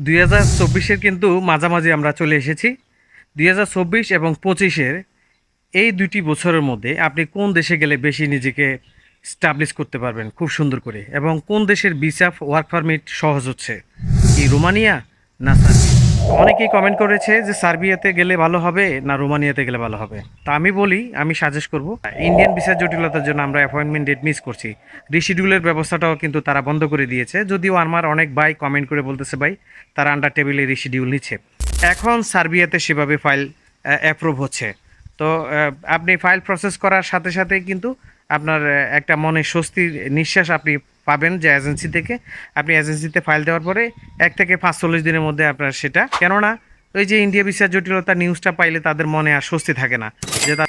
দুই হাজার চব্বিশের কিন্তু মাঝামাঝি আমরা চলে এসেছি। দুই হাজার চব্বিশ এবং পঁচিশের এই দুটি বছরের মধ্যে আপনি কোন দেশে গেলে বেশি নিজেকে স্টাবলিশ করতে পারবেন? খুব সুন্দর করে। এবং কোন দেশের ভিসা ওয়ার্ক পারমিট সহজ হচ্ছে? কি রোমানিয়া না সার্বিয়া? অনেকেই কমেন্ট করেছে যে সার্বিয়াতে গেলে ভালো হবে না রোমানিয়াতে গেলে ভালো হবে। তা আমি বলি, আমি সাজেস্ট করব ইন্ডিয়ান ভিসা জটিলতার জন্য আমরা অ্যাপয়েন্টমেন্ট ডেট মিস করছি। রিশিডিউলের ব্যবস্থাটাও কিন্তু তারা বন্ধ করে দিয়েছে। যদিও আমার অনেক ভাই কমেন্ট করে বলতেছে, ভাই, তারা আন্ডার টেবিলে রিশিডিউল নিচ্ছে। এখন সার্বিয়াতে সেভাবে ফাইল অ্যাপ্রুভ হচ্ছে। তো আপনি ফাইল প্রসেস করার সাথে সাথে কিন্তু আপনার একটা মনে স্বস্তির নিঃশ্বাস আপনি পাবেন যে এজেন্সি থেকে। আপনি এজেন্সিতে ফাইল দেওয়ার পরে এক থেকে পাঁচচল্লিশ দিনের মধ্যে আপনার সেটা। কেননা ওই যে ইন্ডিয়া ভিসার জটিলতা নিউজটা পাইলে তাদের মনে আর স্বস্তি থাকে না। যে তা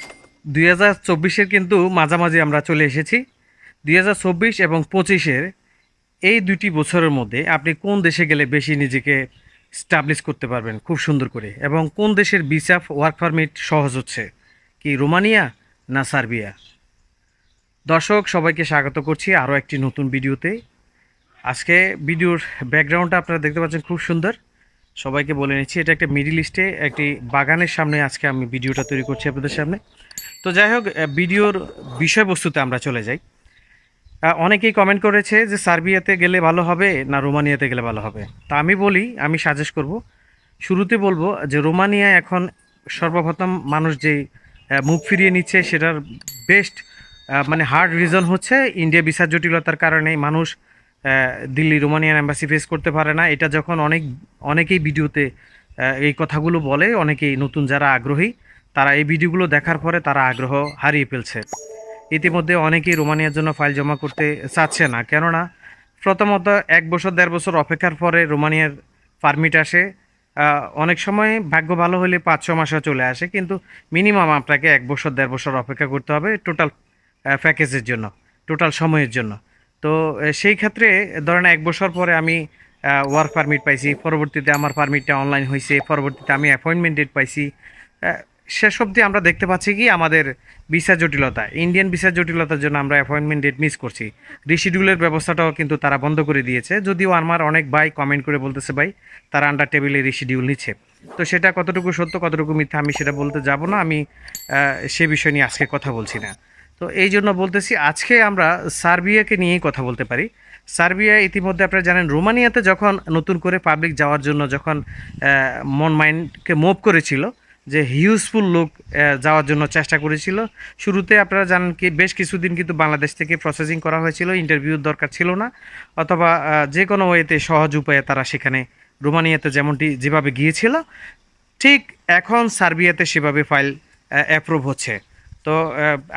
দুই হাজার চব্বিশের কিন্তু মাঝামাঝি আমরা চলে এসেছি। দুই হাজার চব্বিশ এবং পঁচিশের এই দুটি বছরের মধ্যে আপনি কোন দেশে গেলে বেশি নিজেকে স্টাবলিশ করতে পারবেন খুব সুন্দর করে? এবং কোন দেশের ভিসা ওয়ার্ক পারমিট সহজ হচ্ছে? কি রোমানিয়া না সার্বিয়া? দর্শক, সবাইকে স্বাগত করছি আরও একটি নতুন ভিডিওতে। আজকে ভিডিওর ব্যাকগ্রাউন্ডটা আপনারা দেখতে পাচ্ছেন খুব সুন্দর। সবাইকে বলে নিচ্ছি, এটা একটা মিডিল ইস্টে একটি বাগানের সামনে আজকে আমি ভিডিওটা তৈরি করছি আপনাদের সামনে। তো যাই হোক ভিডিওর বিষয়বস্তুতে আমরা চলে যাই। অনেকেই কমেন্ট করেছে যে সার্বিয়াতে গেলে ভালো হবে না রোমানিয়াতে গেলে ভালো হবে। তা আমি বলি, আমি সাজেস্ট করব, শুরুতে বলব যে রোমানিয়া এখন সর্বপ্রথম মানুষ যে মুখ ফিরিয়ে নিচ্ছে, সেটার বেস্ট মানে হার্ড রিজন হচ্ছে ইন্ডিয়া ভিসার জটিলতার কারণে মানুষ দিল্লি রোমানিয়ান অ্যাম্বাসি ফেস করতে পারে না। এটা যখন অনেক, অনেকেই ভিডিওতে এই কথাগুলো বলে, অনেকেই নতুন যারা আগ্রহী, তারা এই ভিডিওগুলো দেখার পরে তারা আগ্রহ হারিয়ে ফেলছে। ইতিমধ্যে অনেকেই রোমানিয়ার জন্য ফাইল জমা করতে চাচ্ছে না। কেননা, প্রথমত এক বছর, দেড় বছর অপেক্ষার পরে রোমানিয়ার পারমিট আসে। অনেক সময় ভাগ্য ভালো হলে পাঁচ, ছ মাসে চলে আসে। কিন্তু মিনিমাম আপনাকে এক বছর, দেড় বছর অপেক্ষা করতে হবে। টোটাল প্যাকেজের জন্য টোটাল সময়ের জন্য। তো সেই ক্ষেত্রে ধরেন এক বছর পরে আমি ওয়ার্ক পারমিট পাইছি, পরবর্তীতে আমার পারমিটটা অনলাইন হয়েছে পরবর্তীতে আমি অ্যাপয়েন্টমেন্ট ডেট পাইছি। শেষ অবধি আমরা দেখতে পাচ্ছি কি আমাদের ভিসা জটিলতা ইন্ডিয়ান ভিসা জটিলতার জন্য আমরা অ্যাপয়েন্টমেন্ট ডেট মিস করছি। রিশিডিউলের ব্যবস্থাটাও কিন্তু তারা বন্ধ করে দিয়েছে, যদিও আমার অনেক ভাই কমেন্ট করে বলতেছে, ভাই, তারা আন্ডার টেবিলে রিশিডিউল নিচ্ছে। তো সেটা কতটুকু সত্য, কতটুকু মিথ্যা আমি সেটা বলতে যাব না, আমি সে বিষয় নিয়ে আজকে কথা বলছি না। তো এই জন্য বলতেছি আজকে আমরা সার্বিয়াকে নিয়েই কথা বলতে পারি। সার্বিয়া ইতিমধ্যে আপনারা জানেন রোমানিয়াতে যখন নতুন করে পাবলিক যাওয়ার জন্য যখন মন মাইন্ডকে মুভ করেছিল, যে হিউজফুল লোক যাওয়ার জন্য চেষ্টা করেছিল। শুরুতে আপনারা জানেন কি, বেশ কিছুদিন কিন্তু বাংলাদেশ থেকে প্রসেসিং করা হয়েছিল ইন্টারভিউর দরকার ছিল না, অথবা যে কোনো ওয়েতে সহজ উপায়ে তারা সেখানে রোমানিয়াতে যেমনটি যেভাবে গিয়েছিল, ঠিক এখন সার্বিয়াতে সেভাবে ফাইল অ্যাপ্রুভ হচ্ছে। তো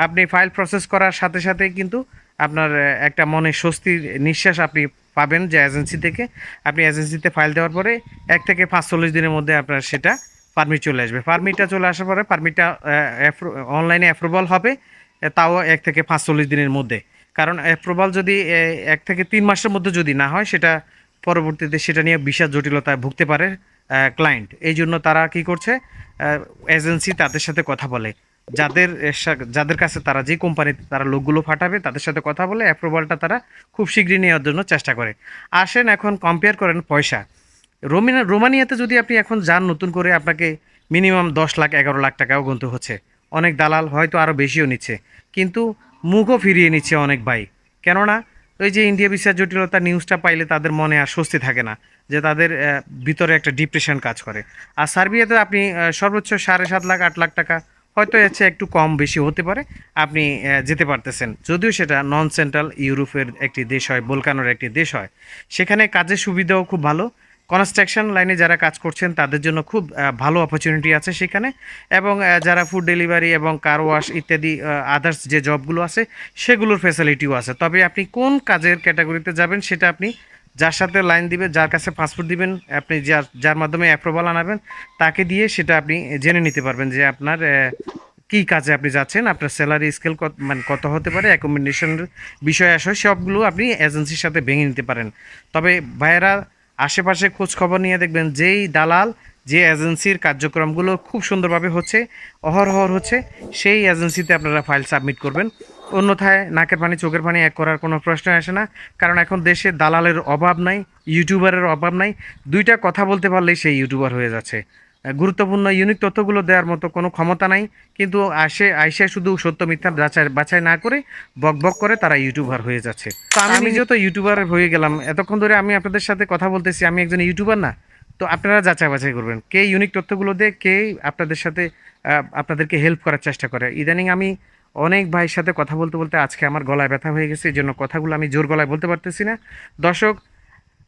আপনি ফাইল প্রসেস করার সাথে সাথে কিন্তু আপনার একটা মনে স্বস্তির নিঃশ্বাস আপনি পাবেন যে এজেন্সি থেকে। আপনি এজেন্সিতে ফাইল দেওয়ার পরে এক থেকে পাঁচ চল্লিশ দিনের মধ্যে আপনার সেটা পারমিট চলে আসবে। পারমিটটা চলে আসার পরে পারমিটটা অনলাইনে অ্যাপ্রুভাল হবে তাও এক থেকে পাঁচচল্লিশ দিনের মধ্যে। কারণ অ্যাপ্রুভাল যদি এক থেকে তিন মাসের মধ্যে যদি না হয়, সেটা পরবর্তীতে সেটা নিয়ে বিশাল জটিলতায় ভুগতে পারে ক্লায়েন্ট এই জন্য তারা কি করছে এজেন্সি তাদের সাথে কথা বলে। যাদের যাদের কাছে তারা যে কোম্পানিতে তারা লোকগুলো ফাটাবে, তাদের সাথে কথা বলে অ্যাপ্রুভালটা তারা খুব শীঘ্রই নেওয়ার জন্য চেষ্টা করে। আসেন এখন কম্পেয়ার করেন পয়সা। রোমিনা, রোমানিয়াতে যদি আপনি এখন যান, নতুন করে আপনাকে মিনিমাম দশ লাখ, এগারো লাখ টাকাও গুনতে হচ্ছে। অনেক দালাল হয়তো আরও বেশিও নিচ্ছে। কিন্তু মুখও ফিরিয়ে নিচ্ছে অনেক ভাই। কেননা, ওই যে ইন্ডিয়া ভিসার জটিলতা নিউজটা পাইলে তাদের মনে আর স্বস্তি থাকে না, যে তাদের ভিতরে একটা ডিপ্রেশন কাজ করে। আর সার্বিয়াতে আপনি সর্বোচ্চ সাড়ে সাত লাখ, আট লাখ টাকা হয়তো এর একটু কম বেশি হতে পারে। আপনি যেতে পারতেছেন। যদিও সেটা নন সেন্ট্রাল ইউরোপের একটি দেশ হয়, বোলকানোর একটি দেশ হয়। সেখানে কাজের সুবিধাও খুব ভালো। কনস্ট্রাকশন লাইনে যারা কাজ করছেন, তাদের জন্য খুব ভালো অপরচুনিটি আছে সেখানে। এবং যারা ফুড ডেলিভারি এবং কার ওয়াশ ইত্যাদি আদার্স যে জবগুলো আছে, সেগুলোর ফ্যাসিলিটিও আছে। তবে আপনি কোন কাজের ক্যাটাগরিতে যাবেন, সেটা আপনি যার সাথে লাইন দিবেন, যার কাছে পাসপোর্ট দিবেন, আপনি যার যার মাধ্যমে অ্যাপ্রুভাল আনাবেন, তাকে দিয়ে সেটা আপনি জেনে নিতে পারবেন যে আপনার কী কাজে আপনি যাচ্ছেন, আপনার স্যালারি স্কেল কত মানে কত হতে পারে অ্যাকোমোডেশনের বিষয় আসে, সবগুলো আপনি এজেন্সির সাথে ভেঙে নিতে পারেন। তবে ভাইয়েরা, আশেপাশে খোঁজ খবর নিয়ে দেখবেন, যেই দালাল, যে এজেন্সির কার্যক্রমগুলো খুব সুন্দরভাবে হচ্ছে অহরহর হচ্ছে, সেই এজেন্সিতে আপনারা ফাইল সাবমিট করবেন। অন্যথায় নাকের পানি চোখের পানি এক করার কোনো প্রশ্ন আসে না। কারণ এখন দেশে দালালের অভাব নাই ইউটিউবারের অভাব নাই। দুইটা কথা বলতে পারলেই সেই ইউটিউবার হয়ে যাচ্ছে। গুরুত্বপূর্ণ ইউনিক তথ্যগুলো দেওয়ার মতো কোনো ক্ষমতা নাই। কিন্তু আসে আইসে শুধু সত্য মিথ্যা যাচাই বাছাই না করে বক বক করে তারা ইউটিউবার হয়ে যাচ্ছে। তো আমি নিজেও তো ইউটিউবার হয়ে গেলাম এতক্ষণ ধরে আমি আপনাদের সাথে কথা বলতেছি আমি একজন ইউটিউবার না। তো আপনারা যাচাই বাছাই করবেন কে ইউনিক তথ্যগুলো দিয়ে কে আপনাদের সাথে আপনাদেরকে হেল্প করার চেষ্টা করে। ইদানিং আমি অনেক ভাইয়ের সাথে কথা বলতে বলতে আজকে আমার গলায় ব্যথা হয়ে গেছে, এই জন্য কথাগুলো আমি জোর গলায় বলতে পারতেছি না। দর্শক,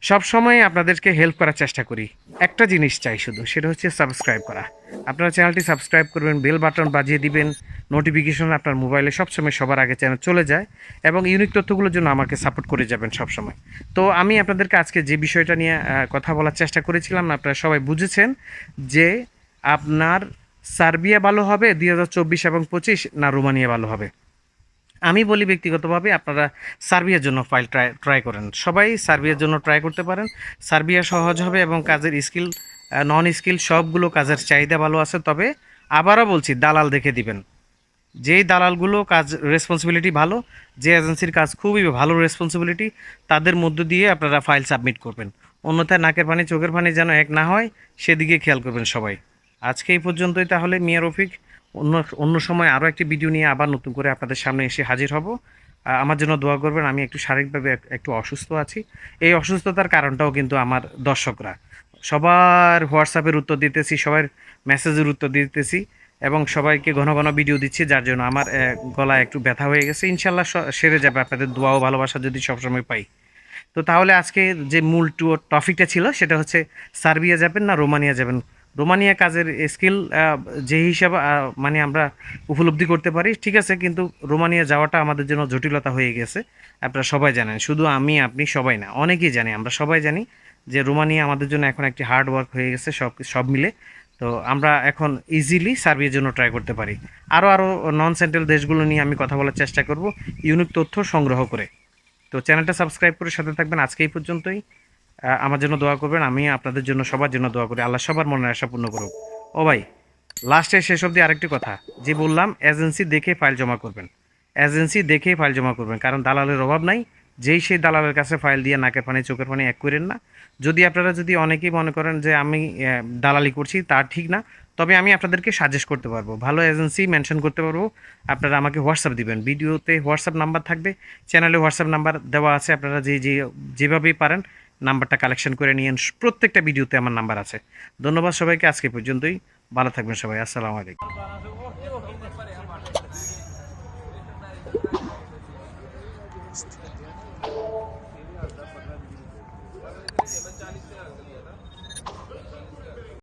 সব সময় আপনাদেরকে হেল্প করার চেষ্টা করি। একটা জিনিস চাই শুধু, সেটা হচ্ছে সাবস্ক্রাইব করা। আপনারা চ্যানেলটি সাবস্ক্রাইব করবেন বেল বাটন বাজিয়ে দিবেন নোটিফিকেশন আপনার মোবাইলে সবসময় সবার আগে চ্যানেল চলে যায় এবং ইউনিক তথ্যগুলোর জন্য আমাকে সাপোর্ট করে যাবেন সবসময়। তো আমি আপনাদেরকে আজকে যে বিষয়টা নিয়ে কথা বলার চেষ্টা করেছিলাম, আপনারা সবাই বুঝেছেন যে আপনার সার্বিয়া ভালো হবে, দুই হাজার চব্বিশ এবং পঁচিশ না রোমানিয়া ভালো হবে? আমি বলি ব্যক্তিগতভাবে আপনারা সার্বিয়ার জন্য ফাইল ট্রাই ট্রাই করেন। সবাই সার্বিয়ার জন্য ট্রাই করতে পারেন। সার্বিয়া সহজ হবে এবং কাজের স্কিল নন স্কিল সবগুলো কাজের চাহিদা ভালো আছে। তবে আবারও বলছি, দালাল দেখে দিবেন। যেই দালালগুলো কাজ রেসপন্সিবিলিটি ভালো, যে এজেন্সির কাজ খুবই ভালো রেসপন্সিবিলিটি তাদের মধ্য দিয়ে আপনারা ফাইল সাবমিট করবেন। অন্যথায় নাকের পানি, চোখের পানি যেন এক না হয়, সেদিকে খেয়াল করবেন সবাই। আজকে এই পর্যন্তই তাহলে, মিয়া রফিক। অন্য অন্য সময় আরও একটি ভিডিও নিয়ে আবার নতুন করে আপনাদের সামনে এসে হাজির হব। আমার জন্য দোয়া করবেন, আমি একটু শারীরিকভাবে একটু অসুস্থ আছি। এই অসুস্থতার কারণটাও কিন্তু আমার দর্শকরা। সবার হোয়াটসঅ্যাপের উত্তর দিতেছি, সবার মেসেজের উত্তর দিতেছি এবং সবাইকে ঘন ঘন ভিডিও দিচ্ছি, যার জন্য আমার গলায় একটু ব্যথা হয়ে গেছে। ইনশাল্লাহ সেরে যাবে আপনাদের দোয়া ও ভালোবাসা যদি সবসময় পাই। তো তাহলে আজকে যে মূল টু টপিকটা ছিল, সেটা হচ্ছে, সার্বিয়া যাবেন না রোমানিয়া যাবেন? রোমানিয়া কাজের স্কিল যে হিসাবে মানে আমরা উপলব্ধি করতে পারি, ঠিক আছে, কিন্তু রোমানিয়া যাওয়াটা আমাদের জন্য জটিলতা হয়ে গেছে, আপনারা সবাই জানেন। শুধু আমি, আপনি সবাই না, অনেকেই জানি, আমরা সবাই জানি যে রোমানিয়া আমাদের জন্য এখন একটি হার্ড ওয়ার্ক হয়ে গেছে, সব সব মিলে। তো আমরা এখন ইজিলি সার্বিয়ার জন্য ট্রাই করতে পারি। আরও আরও নন সেন্ট্রাল দেশগুলো নিয়ে আমি কথা বলার চেষ্টা করব ইউনিক তথ্য সংগ্রহ করে। তো চ্যানেলটা সাবস্ক্রাইব করে সাথে থাকবেন, আজকে এই পর্যন্তই। আমার জন্য দোয়া করবেন, আমি আপনাদের জন্য, সবার জন্য দোয়া করি। আল্লাহ সবার মনের আশা পূর্ণ করুক। ও ভাই লাস্টে শেষ অবধি আরেকটি কথা, যে বললাম, এজেন্সি দেখে ফাইল জমা করবেন। এজেন্সি দেখে ফাইল জমা করবেন, কারণ দালালের অভাব নাই। যেই সেই দালালের কাছে ফাইল দিয়ে নাকের পানি, চোখের পানি এক করেন না। যদি আপনারা যদি অনেকেই মনে করেন যে আমি দালালি করছি, তা ঠিক না। তবে আমি আপনাদেরকে সাজেস্ট করতে পারব। ভালো এজেন্সি মেনশন করতে পারব। আপনারা আমাকে হোয়াটসঅ্যাপ দিবেন। ভিডিওতে হোয়াটসঅ্যাপ নাম্বার থাকবে। চ্যানেলে হোয়াটসঅ্যাপ নাম্বার দেওয়া আছে। আপনারা যে যে, যেভাবেই পারেন নাম্বারটা কালেকশন করে নিয়েন প্রত্যেকটা ভিডিওতে আমার নাম্বার আছে। ধন্যবাদ সবাইকে, আজকে পর্যন্তই। ভালো থাকবেন সবাই। আসসালামু আলাইকুম।